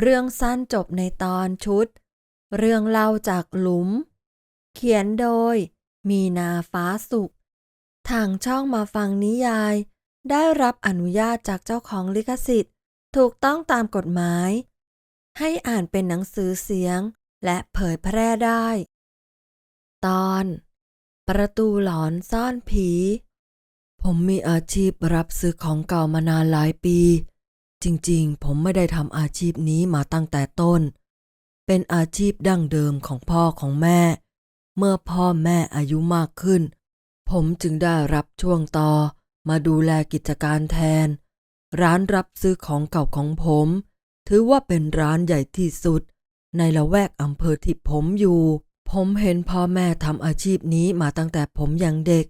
เรื่องสั้นจบในตอนชุด เรื่องเล่าจากหลุม เขียนโดย มีนาฟ้าสุข ทางช่องมาฟังนิยาย ได้รับอนุญาตจากเจ้าของลิขสิทธิ์ ถูกต้องตามกฎหมาย ให้อ่านเป็นหนังสือเสียงและเผยแพร่ได้ ตอน ประตูหลอนซ่อนผี ผมมีอาชีพรับซื้อของเก่ามานานหลายปี จริงๆ ผมไม่ได้ทำอาชีพนี้มาตั้งแต่ต้น เป็นอาชีพดั้งเดิมของพ่อของแม่ เมื่อพ่อแม่อายุมากขึ้น ผมจึงได้รับช่วงต่อ มาดูแลกิจการแทน ร้านรับซื้อของเก่าของผม ถือว่าเป็นร้านใหญ่ที่สุด ในละแวกอำเภอที่ผมอยู่ ผมเห็นพ่อแม่ทำอาชีพนี้มาตั้งแต่ผมยังเด็ก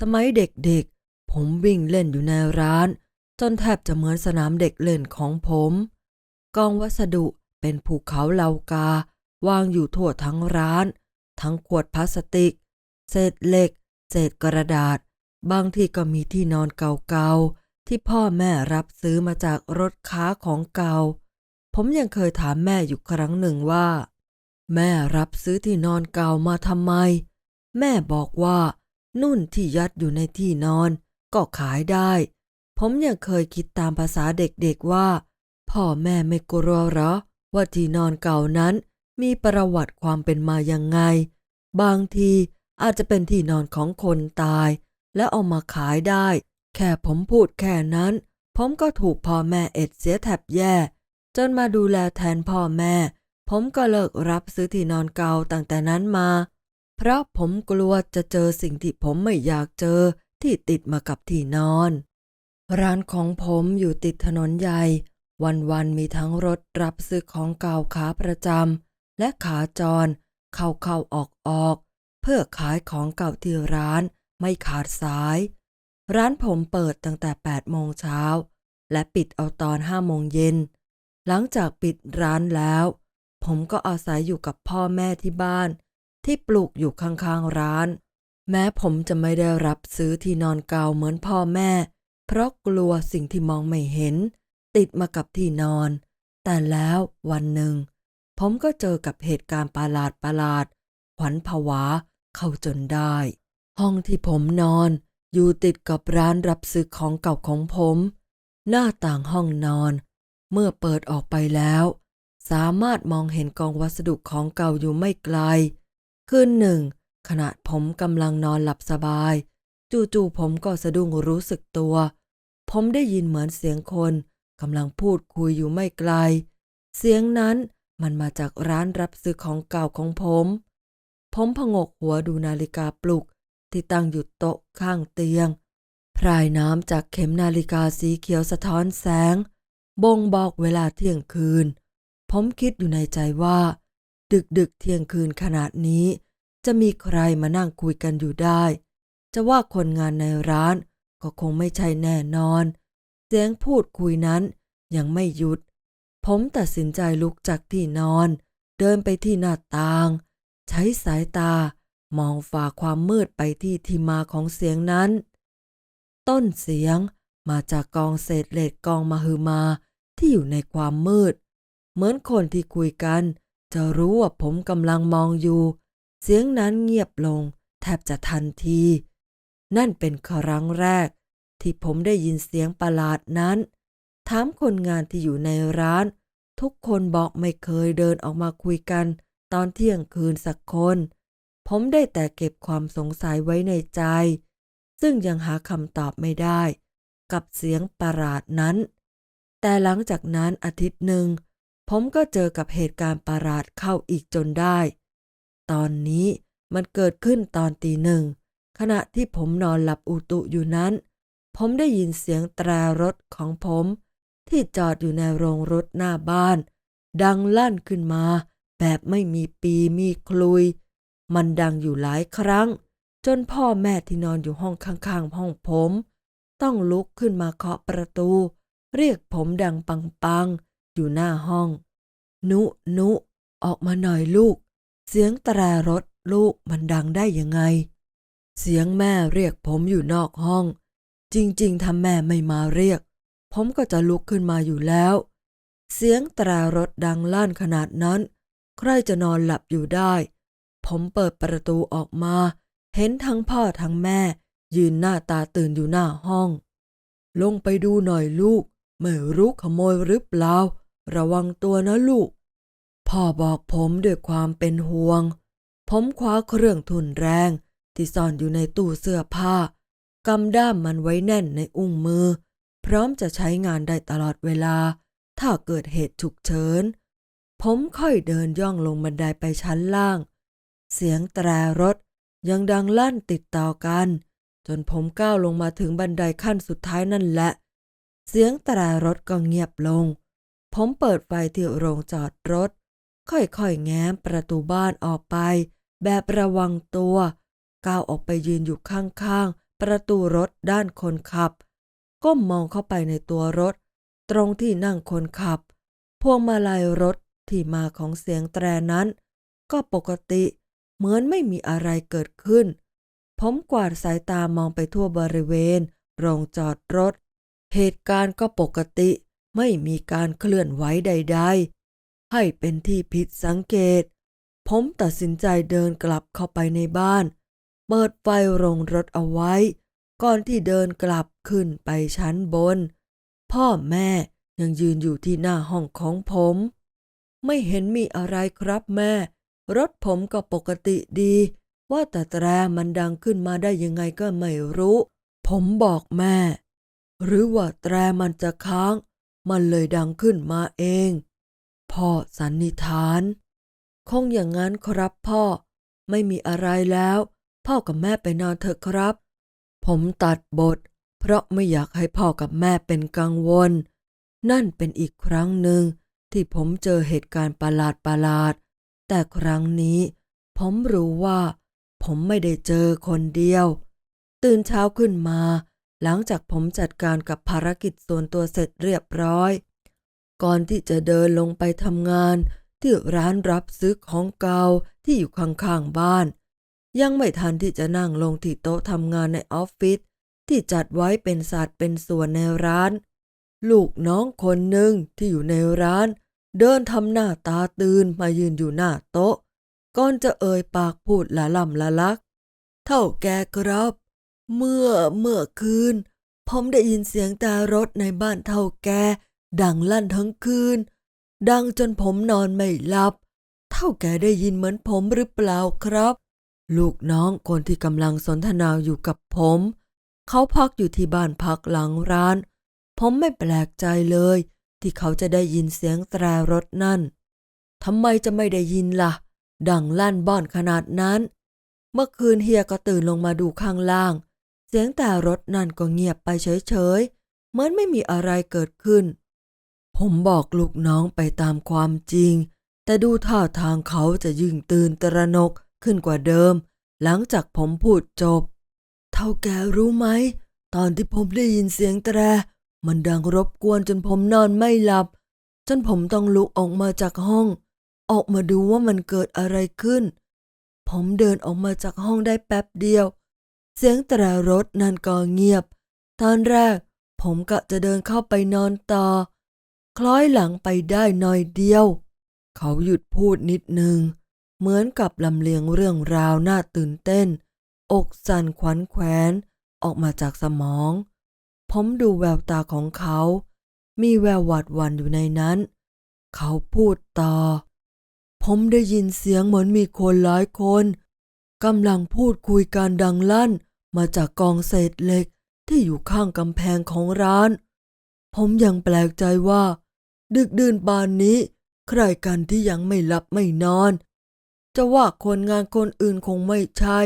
สมัยเด็กๆ ผมวิ่งเล่นอยู่ในร้าน จนแทบจะเหมือนสนามเด็กเล่นของผม กองวัสดุเป็นภูเขาเหลากา วางอยู่ทั่วทั้งร้าน ทั้งขวดพลาสติก เศษเหล็ก เศษกระดาษ บางที่ก็มีที่นอนเก่าๆ ที่พ่อแม่รับซื้อมาจากรถค้าของเก่า ผมยังเคยถามแม่อยู่ครั้งหนึ่งว่า แม่รับซื้อที่นอนเก่ามาทำไม แม่บอกว่า นุ่นที่ยัดอยู่ในที่นอน ก็ขายได้ ผมยังเคยคิดตามภาษาเด็กๆว่า พ่อแม่ไม่กลัวหรอ ว่าที่นอนเก่านั้น มีประวัติความเป็นมายังไง บางทีอาจจะเป็นที่นอนของคนตาย แล้วเอามาขายได้ แค่ผมพูดแค่นั้น ผมก็ถูกพ่อแม่เอ็ดเสียแทบแย่ จนมาดูแลแทนพ่อแม่ ผมก็เลิกรับซื้อที่นอนเก่าตั้งแต่นั้นมา เพราะผมกลัวจะเจอสิ่งที่ผมไม่อยากเจอที่ติดมากับที่นอน ร้านของผมอยู่ติดถนนใหญ่ วันๆมีทั้งรถรับซื้อของเก่าขาประจำและขาจร เข้าเข้าออกออกๆเพื่อขายของเก่าที่ร้านไม่ขาดสาย ร้านผมเปิดตั้งแต่ 8 โมงเช้า และปิดเอาตอน 5 โมงเย็น หลังจากปิดร้านแล้ว ผมก็อาศัยอยู่กับพ่อแม่ที่บ้าน ที่ปลูกอยู่ข้างๆร้าน แม้ผมจะไม่ได้รับซื้อที่นอนเก่าเหมือนพ่อแม่ เพราะกลัวสิ่งที่มองไม่เห็น ติดมากับที่นอน แต่แล้ววันหนึ่ง ผมก็เจอกับเหตุการณ์ประหลาดประหลาดขวัญผวาเข้าจนได้ ห้องที่ผมนอน อยู่ติดกับร้านรับซื้อของเก่าของผม หน้าต่างห้องนอน เมื่อเปิดออกไปแล้ว สามารถมองเห็นกองวัสดุของเก่าอยู่ไม่ไกล คืนหนึ่ง ขณะผมกำลังนอนหลับสบาย จู่ๆผมก็สะดุ้งรู้สึกตัว ผมได้ยินเหมือนเสียงคนกำลังพูดคุยอยู่ไม่ไกล เสียงนั้นมันมาจากร้านรับซื้อของเก่าของผม ผมพงกหัวดูนาฬิกาปลุกที่ตั้งอยู่โต๊ะข้างเตียง พรายน้ำจากเข็มนาฬิกาสีเขียวสะท้อนแสง บ่งบอกเวลาเที่ยงคืน ผมคิดอยู่ในใจว่า ดึกดึกเที่ยงคืนขนาดนี้ จะมีใครมานั่งคุยกันอยู่ได้ จะว่าคนงานในร้าน ก็คงไม่ใช่แน่นอน เสียงพูดคุยนั้นยังไม่หยุด ผมตัดสินใจลุกจากที่นอน เดินไปที่หน้าต่าง ใช้สายตามองฝ่าความมืดไปที่ที่มาของเสียงนั้น ต้นเสียงมาจากกองเศษเหล็กกองมหึมาที่อยู่ในความมืด เหมือนคนที่คุยกัน จะรู้ว่าผมกำลังมองอยู่ เสียงนั้นเงียบลง แทบจะทันที นั่นเป็นครั้งแรก ที่ผมได้ยินเสียงประหลาดนั้น ถามคนงานที่อยู่ในร้าน ทุกคนบอกไม่เคยเดินออกมาคุยกัน ตอนเที่ยงคืนสักคน ผมได้แต่เก็บความสงสัยไว้ในใจ ซึ่งยังหาคำตอบไม่ได้ กับเสียงประหลาดนั้น แต่หลังจากนั้นอาทิตย์หนึ่ง ผมก็เจอกับเหตุการณ์ประหลาดเข้าอีกจนได้ ตอนนี้มันเกิดขึ้นตอนตีหนึ่ง ขณะที่ผมนอนหลับอุตุอยู่นั้น ผมได้ยินเสียงแตรรถของผม ที่จอดอยู่ในโรงรถหน้าบ้าน ดังลั่นขึ้นมา แบบไม่มีปีมีคลุย มันดังอยู่หลายครั้ง จนพ่อแม่ที่นอนอยู่ห้องข้างๆ ห้องผม ต้องลุกขึ้นมาเคาะประตู เรียกผมดังปังๆ อยู่หน้าห้อง นุนุออกมาหน่อยลูก เสียงแตรรถลูกมันดังได้ยังไง เสียงแม่เรียกผมอยู่นอกห้อง จริงๆถ้าแม่ไม่มาเรียก ผมก็จะลุกขึ้นมาอยู่แล้ว เสียงตรารถดังลั่นขนาดนั้น ใครจะนอนหลับอยู่ได้ ผมเปิดประตูออกมา เห็นทั้งพ่อทั้งแม่ ยืนหน้าตาตื่นอยู่หน้าห้อง ลงไปดูหน่อยลูก ไม่รู้ขโมยหรือเปล่า ระวังตัวนะลูก พ่อบอกผมด้วยความเป็นห่วง ผมคว้าเครื่องทุนแรง ที่ซ่อนอยู่ในตู้เสื้อผ้ากำด้ามมันไว้แน่นในอุ้งมือ พร้อมจะใช้งานได้ตลอดเวลา ถ้าเกิดเหตุฉุกเฉิน ผมค่อยเดินย่องลงบันไดไปชั้นล่าง เสียงแตรรถยังดังลั่นติดต่อกัน จนผมก้าวลงมาถึงบันไดขั้นสุดท้ายนั่นแหละ เสียงแตรรถก็เงียบลง ผมเปิดไฟที่โรงจอดรถ ค่อยๆแง้มประตูบ้านออกไป แบบระวังตัว ก้าวออกไปยืนอยู่ข้างๆ ประตูรถด้านคนขับ ก้มมองเข้าไปในตัวรถ ตรงที่นั่งคนขับ พวงมาลัยรถที่มาของเสียงแตรนั้น ก็ปกติเหมือนไม่มีอะไรเกิดขึ้น ผมกวาดสายตามองไปทั่วบริเวณ โรงจอดรถ เหตุการณ์ก็ปกติไม่มีการเคลื่อนไหวใด ๆ ให้เป็นที่ผิดสังเกต ผมตัดสินใจเดินกลับเข้าไปในบ้าน เปิดไฟโรงรถเอาไว้ ก่อนที่เดินกลับขึ้นไปชั้นบน พ่อแม่ยังยืนอยู่ที่หน้าห้องของผม ไม่เห็นมีอะไรครับแม่ รถผมก็ปกติดี ว่าแต่แตรมันดังขึ้นมาได้ยังไงก็ไม่รู้ ผมบอกแม่ หรือว่าแตรมันจะค้าง มันเลยดังขึ้นมาเอง พ่อสันนิษฐาน คงอย่างนั้นครับพ่อ ไม่มีอะไรแล้ว พ่อกับแม่ไปนอนเถอะครับ ผมตัดบท เพราะไม่อยากให้พ่อกับแม่เป็นกังวล นั่นเป็นอีกครั้งหนึ่งที่ผมเจอเหตุการณ์ประหลาดประหลาด แต่ครั้งนี้ผมรู้ว่า ผมไม่ได้เจอคนเดียว ตื่นเช้าขึ้นมา หลังจากผมจัดการกับภารกิจส่วนตัวเสร็จเรียบร้อย ก่อนที่จะเดินลงไปทำงานที่ร้านรับซื้อของเก่าที่อยู่ข้างๆบ้าน ยังไม่ทันที่จะนั่งลงที่โต๊ะทำงานในออฟฟิศที่จัดไว้เป็นสัดเป็นส่วนในร้าน ลูกน้องคนหนึ่งที่อยู่ในร้าน เดินทำหน้าตาตื่นมายืนอยู่หน้าโต๊ะ ก่อนจะเอ่ยปากพูดละล่ำละลัก เท่าแกครับ เมื่อเมื่อคืน ผมได้ยินเสียงต่รถในบ้านเท่าแก ดังลั่นทั้งคืน ดังจนผมนอนไม่หลับ เท่าแกได้ยินเหมือนผมหรือเปล่าครับ ลูกน้องคนที่กำลังสนทนาอยู่กับผม เขาพักอยู่ที่บ้านพักหลังร้าน ผมไม่แปลกใจเลย ที่เขาจะได้ยินเสียงแตรรถนั่นทำไมจะไม่ได้ยินล่ะ ดังลั่นบ้อนขนาดนั้น เมื่อคืนเฮียก็ตื่นลงมาดูข้างล่าง เสียงแต่รถนั่นก็เงียบไปเฉยๆ เหมือนไม่มีอะไรเกิดขึ้น ผมบอกลูกน้องไปตามความจริง แต่ดูท่าทางเขาจะยิ่งตื่นตระหนก ขึ้นกว่าเดิม หลังจากผมพูดจบ เท่าแกรู้ไหม ตอนที่ผมได้ยินเสียงแตร มันดังรบกวนจนผมนอนไม่หลับ จนผมต้องลุกออกมาจากห้อง ออกมาดูว่ามันเกิดอะไรขึ้น ผมเดินออกมาจากห้องได้แป๊บเดียว เสียงแตรรถนั่นก็เงียบ ตอนแรก ผมกะจะเดินเข้าไปนอนต่อ คล้อยหลังไปได้หน่อยเดียว เขาหยุดพูดนิดนึง เหมือนกับลำเลียงเรื่องราวน่าตื่นเต้น อกสั่นขวัญแขวนออกมาจากสมอง ผมดูแววตาของเขา มีแววหวาดหวั่นอยู่ในนั้น เขาพูดต่อ ผมได้ยินเสียงเหมือนมีคนหลายคนกำลังพูดคุยกันดังลั่นมาจากกองเศษเหล็กที่อยู่ข้างกำแพงของร้าน ผมยังแปลกใจว่า ดึกดื่นปานนี้ ใครกันที่ยังไม่หลับไม่นอน จะว่าคนงานคนอื่นคงไม่ใช่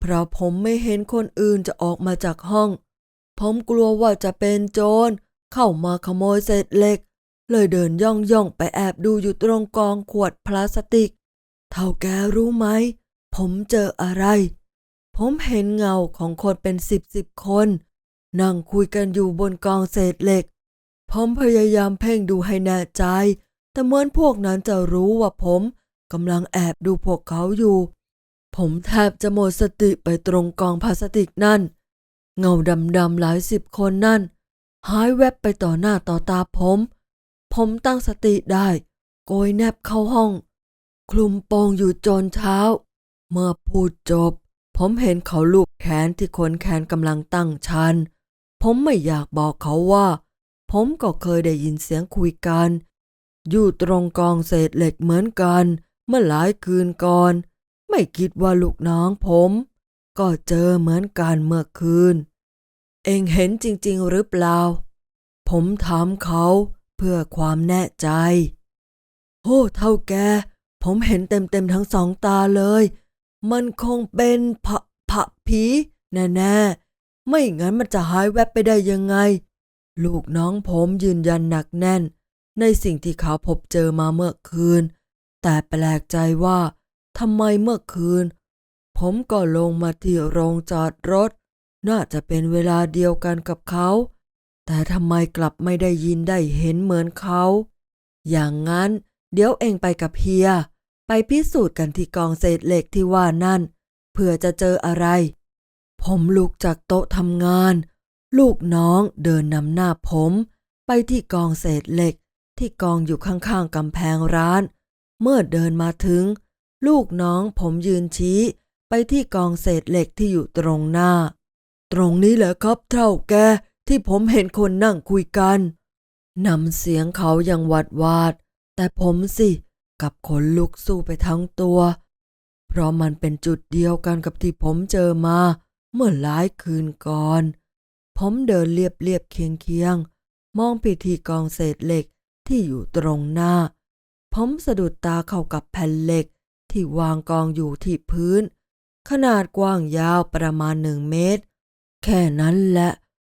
เพราะผมไม่เห็นคนอื่นจะออกมาจากห้อง ผมกลัวว่าจะเป็นโจรเข้ามาขโมยเศษเหล็ก เลยเดินย่องย่องไปแอบดูอยู่ตรงกองขวดพลาสติก เท่าแกรู้ไหม ผมเจออะไร ผมเห็นเงาของคนเป็นสิบสิบคน นั่งคุยกันอยู่บนกองเศษเหล็ก ผมพยายามเพ่งดูให้แน่ใจ แต่เหมือนพวกนั้นจะรู้ว่าผม กำลังแอบดูพวกเขาอยู่ ผมแทบจะหมดสติไปตรงกองพลาสติกนั่น เงาดำๆหลายสิบคนนั่น หายแวบไปต่อหน้าต่อตาผม ผมตั้งสติได้ โกยแนบเข้าห้อง คลุมโปงอยู่จนเช้า เมื่อพูดจบ ผมเห็นเขาลูบแขนที่คนแขนกำลังตั้งชัน ผมไม่อยากบอกเขาว่า ผมก็เคยได้ยินเสียงคุยกัน อยู่ตรงกองเศษเหล็กเหมือนกัน เมื่อหลายคืนก่อน ไม่คิดว่าลูกน้องผม ก็เจอเหมือนกันเมื่อคืน เองเห็นจริง ๆ หรือเปล่า ผมถามเขาเพื่อความแน่ใจ โอ้เท่าแก ผมเห็นเต็มๆทั้งสองตาเลย มันคงเป็นผะผะผีแน่ๆ ไม่งั้นมันจะหายแวบไปได้ยังไง ลูกน้องผมยืนยันหนักแน่น ในสิ่งที่เขาพบเจอมาเมื่อคืน แต่แปลกใจว่าทำไมเมื่อคืน ผมก็ลงมาที่โรงจอดรถ น่าจะเป็นเวลาเดียวกันกับเขา แต่ทำไมกลับไม่ได้ยินได้เห็นเหมือนเขา อย่างนั้นเดี๋ยวเองไปกับเฮีย ไปพิสูจน์กันที่กองเศษเหล็กที่ว่านั่นเพื่อจะเจออะไร ผมลุกจากโต๊ะทำงาน ลูกน้องเดินนำหน้าผม ไปที่กองเศษเหล็กที่กองอยู่ข้างๆกำแพงร้าน เมื่อเดินมาถึง ลูกน้องผมยืนชี้ไปที่กองเศษเหล็กที่อยู่ตรงหน้า ตรงนี้แหละครับเท่าแกที่ผมเห็นคนนั่งคุยกันนำเสียงเขาย่างวัดวาด แต่ผมสิ กับขนลุกสู้ไปทั้งตัว เพราะมันเป็นจุดเดียวกันกับที่ผมเจอมา เมื่อหลายคืนก่อน ผมเดินเรียบเรียบเคียงเคียงมองไปที่กองเศษเหล็กที่อยู่ตรงหน้า ผมสะดุดตาเข้ากับแผ่นเหล็ก ที่วางกองอยู่ที่พื้น ขนาดกว้างยาวประมาณหนึ่งเมตร แค่นั้นแหละ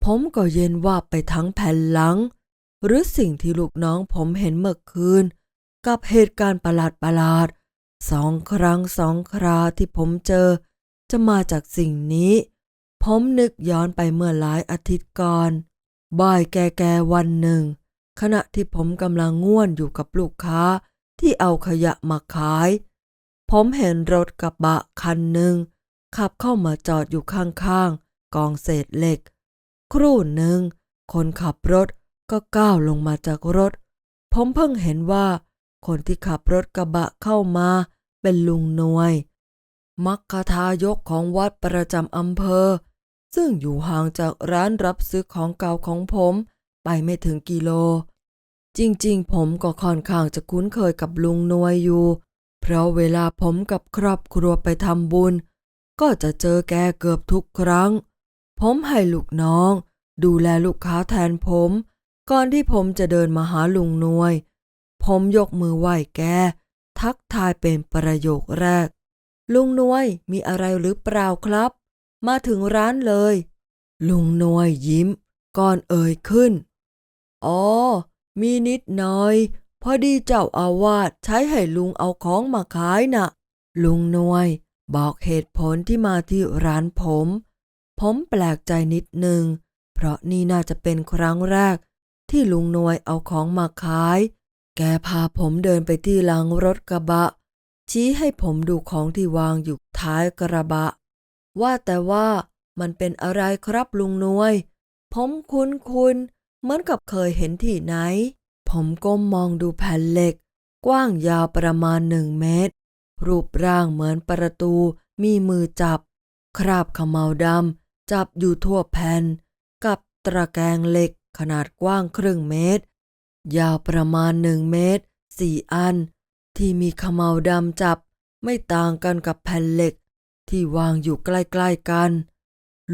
ผมก็เย็นว่าบไปทั้งแผ่นหลัง หรือสิ่งที่ลูกน้องผมเห็นเมื่อคืน กับเหตุการณ์ประหลาดประหลาดๆสองครั้งสองคราที่ผมเจอ จะมาจากสิ่งนี้ ผมนึกย้อนไปเมื่อหลายอาทิตย์ก่อน บ่ายแก่ๆวันหนึ่ง ขณะที่ผมกำลังง่วนอยู่กับลูกค้าที่เอาขยะมาขาย ผมเห็นรถกระบะคันหนึ่ง ขับเข้ามาจอดอยู่ข้างๆ กองเศษเหล็ก ครู่หนึ่ง คนขับรถก็ก้าวลงมาจากรถ ผมเพิ่งเห็นว่า คนที่ขับรถกระบะเข้ามาเป็นลุงนวย มัคคทายกของวัดประจำอำเภอ ซึ่งอยู่ห่างจากร้านรับซื้อของเก่าของผม ไปไม่ถึงกิโล จริงๆ ผมก็ค่อนข้างจะคุ้นเคยกับลุงนวยอยู่ เพราะเวลาผมกับครอบครัวไปทำบุญ ก็จะเจอแกเกือบทุกครั้ง ผมให้ลูกน้อง ดูแลลูกค้าแทนผม ก่อนที่ผมจะเดินมาหาลุงนวย ผมยกมือไหว้แก ทักทายเป็นประโยคแรก ลุงนวยมีอะไรหรือเปล่าครับ มาถึงร้านเลย ลุงนวยยิ้ม ก่อนเอ่ยขึ้น อ๋อ มีนิดหน่อย พอดีเจ้าอาวาสใช้ให้ลุงเอาของมาขายน่ะ ลุงนวย บอกเหตุผลที่มาที่ร้านผม ผมแปลกใจนิดนึง เพราะนี่น่าจะเป็นครั้งแรก ที่ลุงนวยเอาของมาขาย แกพาผมเดินไปที่หลังรถกระบะ ชี้ให้ผมดูของที่วางอยู่ท้ายกระบะ ว่าแต่ว่ามันเป็นอะไรครับลุงนวย ผมคุ้นคุ้น เหมือนกับเคยเห็นที่ไหน ผมก้มมองดูแผ่นเหล็ก กว้างยาวประมาณหนึ่งเมตร รูปร่างเหมือนประตูมีมือจับ คราบขมเหลาดำจับอยู่ทั่วแผ่น กับตะแกรงเหล็กขนาดกว้างครึ่งเมตร ยาวประมาณหนึ่งเมตรสี่อัน ที่มีขมเหลาดำจับไม่ต่างกันกับแผ่นเหล็ก ที่วางอยู่ใกล้ๆกัน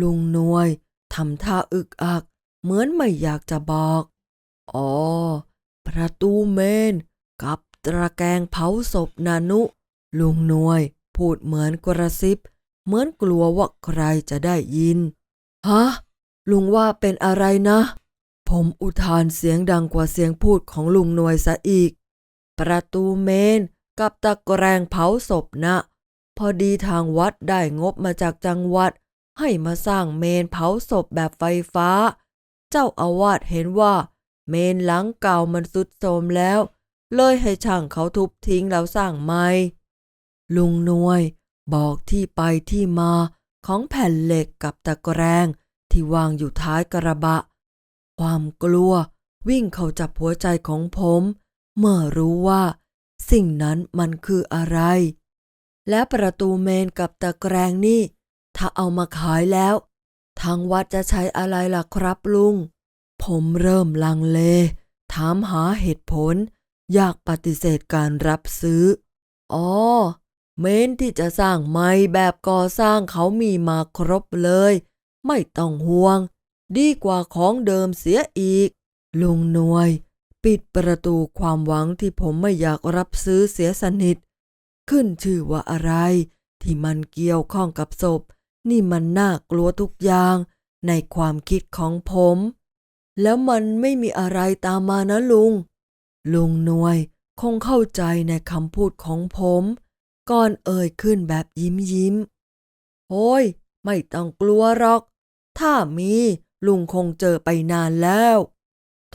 ลุงนวยทำท่าอึกอัก เหมือนไม่อยากจะบอก อ๋อ ประตูเมน กับตะแกรงเผาศพนานุ ลุงนวย พูดเหมือนกระซิบ เหมือนกลัวว่าใครจะได้ยิน ฮะ ลุงว่าเป็นอะไรนะ ผมอุทานเสียงดังกว่าเสียงพูดของลุงนวยซะอีก ประตูเมน กับตะแกรงเผาศพนะ พอดีทางวัดได้งบมาจากจังหวัด ให้มาสร้างเมนเผาศพแบบไฟฟ้า เจ้าอาวาสเห็นว่า เมนหลังเก่ามันสุดโทรมแล้ว เลยให้ช่างเขาทุบทิ้งแล้วสร้างใหม่ลุงนวยบอกที่ไปที่มาของแผ่นเหล็กกับตะแกรงที่วางอยู่ท้ายกระบะ ความกลัววิ่งเข้าจับหัวใจของผม เมื่อรู้ว่า สิ่งนั้นมันคืออะไร และประตูเมนกับตะแกรงนี่ ถ้าเอามาขายแล้ว ทางวัดจะใช้อะไรล่ะครับลุง ผมเริ่มลังเล ถามหาเหตุผล อยากปฏิเสธการรับซื้อ อ๋อ เมนที่จะสร้างใหม่แบบก่อสร้างเขามีมาครบเลย ไม่ต้องห่วง ดีกว่าของเดิมเสียอีก ลุงหน่วย ปิดประตูความหวังที่ผมไม่อยากรับซื้อเสียสนิท ขึ้นชื่อว่าอะไร ที่มันเกี่ยวข้องกับศพ นี่มันน่ากลัวทุกอย่างในความคิดของผม แล้วมันไม่มีอะไรตามมานะลุง ลุงหน่วยคงเข้าใจในคำพูดของผม ก่อนเอ่ยขึ้นแบบยิ้มยิ้มโอ้ย ไม่ต้องกลัวหรอก ถ้ามีลุงคงเจอไปนานแล้ว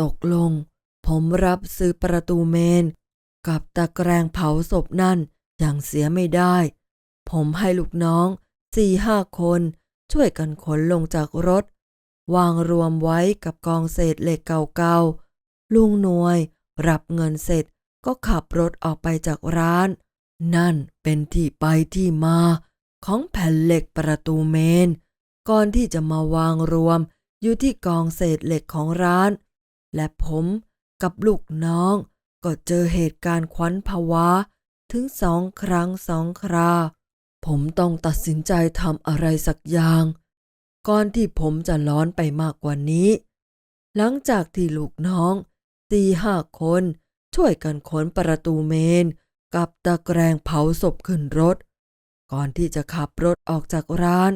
ตกลง ผมรับซื้อประตูเมน กับตะแกรงเผาศพนั่นอย่างเสียไม่ได้ ผมให้ลูกน้อง สี่ห้าคนช่วยกันขนลงจากรถ วางรวมไว้กับกองเศษเหล็กเก่าๆ ลุงหน่วยรับเงินเสร็จก็ขับรถออกไปจากร้าน นั่นเป็นที่ไปที่มา ของแผ่นเหล็กประตูเมน ก่อนที่จะมาวางรวมอยู่ที่กองเศษเหล็กของร้าน และผมกับลูกน้องก็เจอเหตุการณ์ควันผวาถึงสองครั้งสองครา ผมต้องตัดสินใจทำอะไรสักอย่าง ก่อนที่ผมจะร้อนไปมากกว่านี้ หลังจากที่ลูกน้องสี่ห้าคนช่วยกันขนประตูเมน กับตะแกรงเผาศพขึ้นรถ ก่อนที่จะขับรถออกจากร้าน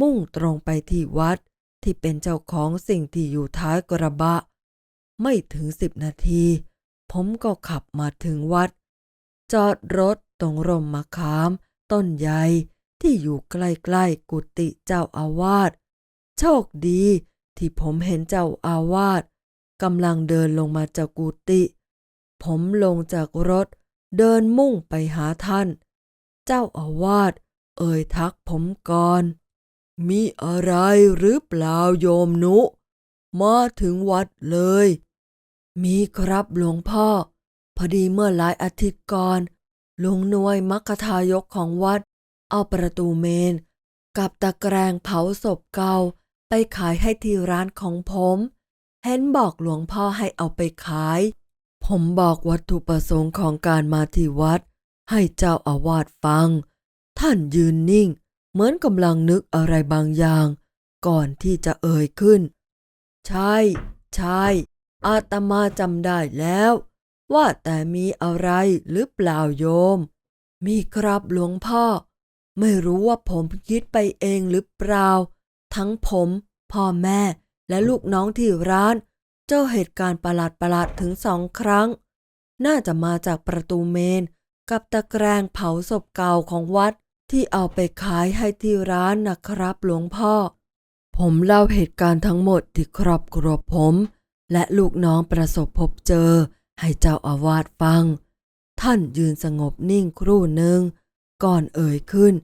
มุ่งตรงไปที่วัดที่เป็นเจ้าของสิ่งที่อยู่ท้ายกระบะ ไม่ถึงสิบนาที ผมก็ขับมาถึงวัด จอดรถตรงร่มมะขาม ต้นใหญ่ที่อยู่ใกล้ๆกุฏิเจ้าอาวาสโชคดีที่ผมเห็นเจ้าอาวาสกำลังเดินลงมาจากกุฏิผมลงจากรถเดินมุ่งไปหาท่าน เจ้าอาวาสเอ่ยทักผมก่อน มีอะไรหรือเปล่าโยมนุ มาถึงวัดเลย มีครับหลวงพ่อ พอดีเมื่อหลายอาทิตย์ก่อน ลุงนวยมัคคทายกของวัด เอาประตูเมน กับตะแกรงเผาศพเก่าไปขายให้ที่ร้านของผมเห็นบอกหลวงพ่อให้เอาไปขาย ผมบอกวัตถุประสงค์ของการมาที่วัด ให้เจ้าอาวาสฟัง ท่านยืนนิ่ง เหมือนกำลังนึกอะไรบางอย่าง ก่อนที่จะเอ่ยขึ้น ใช่ ใช่ อาตมาจำได้แล้ว ว่าแต่มีอะไรหรือเปล่าโยม มีครับหลวงพ่อ ไม่รู้ว่าผมคิดไปเองหรือเปล่า ทั้งผม พ่อแม่และลูกน้องที่ร้าน เจ้าเหตุการณ์ประหลาดประหลาดๆถึงสองครั้ง น่าจะมาจากประตูเมน กับตะแกรงเผาศพเก่าของวัดที่เอาไปขายให้ที่ร้านนะครับหลวงพ่อ ผมเล่าเหตุการณ์ทั้งหมดที่ครอบครัวผม และลูกน้องประสบพบเจอ ให้เจ้าอาวาสฟัง ท่านยืนสงบนิ่งครู่หนึ่ง ก่อนเอ่ยขึ้น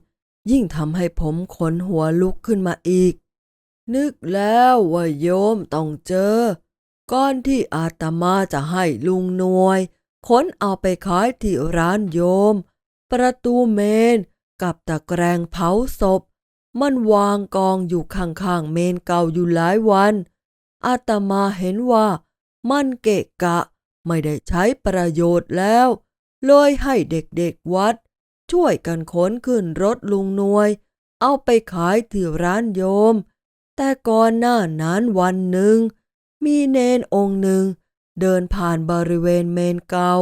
ยิ่งทำให้ผมขนหัวลุกขึ้นมาอีก นึกแล้วว่าโยมต้องเจอก่อนที่อาตมาจะให้ลุงนวยขนเอาไปขายที่ร้านโยม ประตูเมนกับตะแกรงเผาศพ มันวางกองอยู่ข้างๆเมนเก่าอยู่หลายวันอาตมาเห็นว่ามันเกะกะ ไม่ได้ใช้ประโยชน์แล้ว เลยให้เด็กๆวัด ช่วยกันขนขึ้นรถลุงนวย เอาไปขายที่ร้านโยม แต่ก่อนหน้านั้นวันหนึ่ง มีเนนองค์หนึ่ง เดินผ่านบริเวณเมนเก่า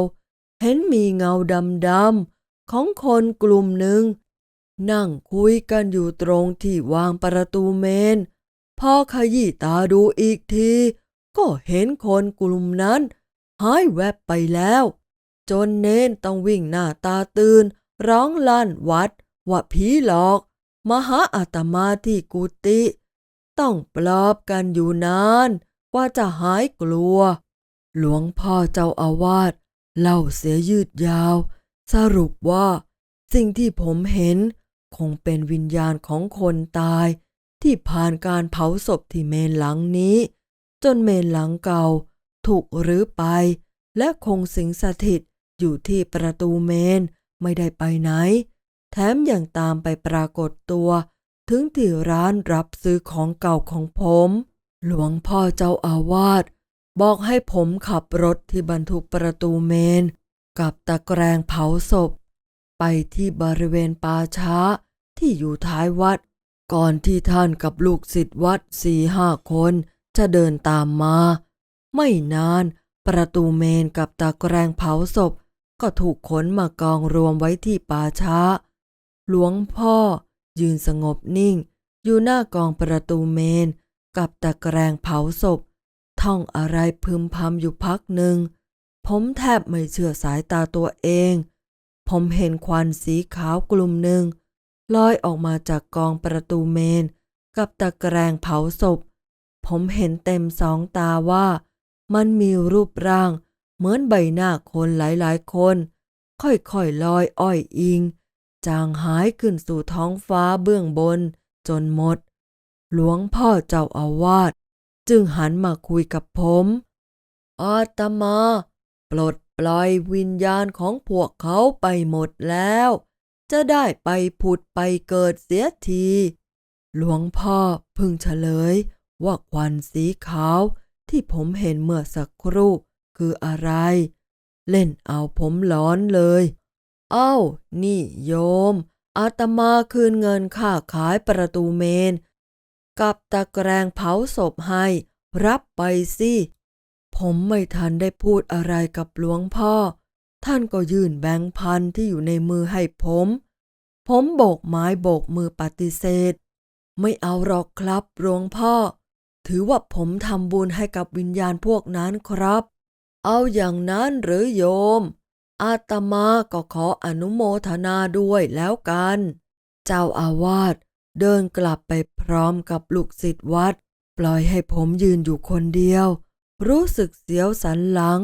เห็นมีเงาดำๆของคนกลุ่มหนึ่ง นั่งคุยกันอยู่ตรงที่วางประตูเมนพอขยี้ตาดูอีกที ก็เห็นคนกลุ่มนั้น หายแวบไปแล้ว จนเน้นต้องวิ่งหน้าตาตื่น ร้องลั่นวัด ว่าผีหลอก มหาอาตมาที่กุฏิต้องปลอบกันอยู่นาน กว่าจะหายกลัว หลวงพ่อเจ้าอาวาสเล่าเสียยืดยาว สรุปว่า สิ่งที่ผมเห็น คงเป็นวิญญาณของคนตาย ที่ผ่านการเผาศพที่เมนหลังนี้ จนเมนหลังเก่า ถูกรื้อไป และคงสิงสถิตอยู่ที่ประตูเมนไม่ได้ไปไหน แถมยังตามไปปรากฏตัว ถึงที่ร้านรับซื้อของเก่าของผม หลวงพ่อเจ้าอาวาสบอกให้ผมขับรถที่บรรทุกประตูเมน กับตะแกรงเผาศพ ไปที่บริเวณป่าช้าที่อยู่ท้ายวัด ก่อนที่ท่านกับลูกศิษย์วัดสี่ห้าคนจะเดินตามมา ไม่นาน ประตูเมนกับตะแกรงเผาศพ ก็ถูกขนมากองรวมไว้ที่ป่าช้า หลวงพ่อ ยืนสงบนิ่ง อยู่หน้ากองประตูเมน กับตะแกรงเผาศพ ท่องอะไรพึมพำอยู่พักหนึ่ง ผมแทบไม่เชื่อสายตาตัวเอง ผมเห็นควันสีขาวกลุ่มหนึ่งลอยออกมาจากกองประตูเมน กับตะแกรงเผาศพ ผมเห็นเต็มสองตาว่า มันมีรูปร่าง เหมือนใบหน้าคนหลายๆคน ค่อยๆลอยอ้อยอิง จางหายขึ้นสู่ท้องฟ้าเบื้องบน จนหมด หลวงพ่อเจ้าอาวาสจึงหันมาคุยกับผมอาตมา ปลดปล่อยวิญญาณของพวกเขาไปหมดแล้ว จะได้ไปผุดไปเกิดเสียที หลวงพ่อพึงเฉลยว่าควันสีขาว ที่ผมเห็นเมื่อสักครู่คืออะไร เล่นเอาผมร้อนเลย เอ้า นี่โยม อาตมาคืนเงินค่าขายประตูเมน กับตะแกรงเผาศพให้ รับไปสิ ผมไม่ทันได้พูดอะไรกับหลวงพ่อ ท่านก็ยื่นแบงค์พันที่อยู่ในมือให้ผม ผมโบกไม้โบกมือปฏิเสธ ไม่เอาหรอกครับหลวงพ่อ ถือว่าผมทำบุญให้กับวิญญาณพวกนั้นครับ เอาอย่างนั้นหรือโยม อาตมาก็ขออนุโมทนาด้วยแล้วกัน เจ้าอาวาสเดินกลับไปพร้อมกับลูกศิษย์วัด ปล่อยให้ผมยืนอยู่คนเดียว รู้สึกเสียวสันหลัง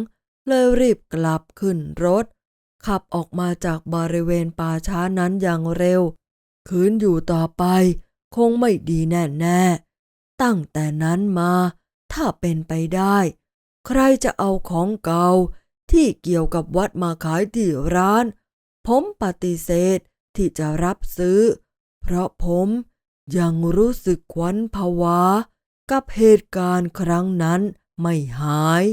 เลยรีบกลับขึ้นรถ ขับออกมาจากบริเวณป่าช้านั้นอย่างเร็ว คืนอยู่ต่อไป คงไม่ดีแน่ๆ ตั้งแต่นั้นมา ถ้าเป็นไปได้ ใครจะเอาของเก่าที่เกี่ยวกับวัดมาขายที่ร้าน ผมปฏิเสธที่จะรับซื้อ เพราะผมยังรู้สึกขวัญผวา กับเหตุการณ์ครั้งนั้นไม่หาย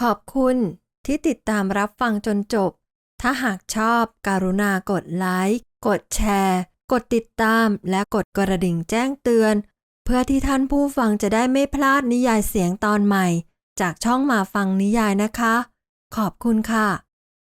ขอบคุณที่ติดตามรับฟังจนจบ ถ้าหากชอบการุณากดไลค์ กดแชร์ กดติดตามและกดกระดิ่งแจ้งเตือน เพื่อที่ท่านผู้ฟังจะได้ไม่พลาดนิยายเสียงตอนใหม่ จากช่องมาฟังนิยายนะคะ ขอบคุณค่ะ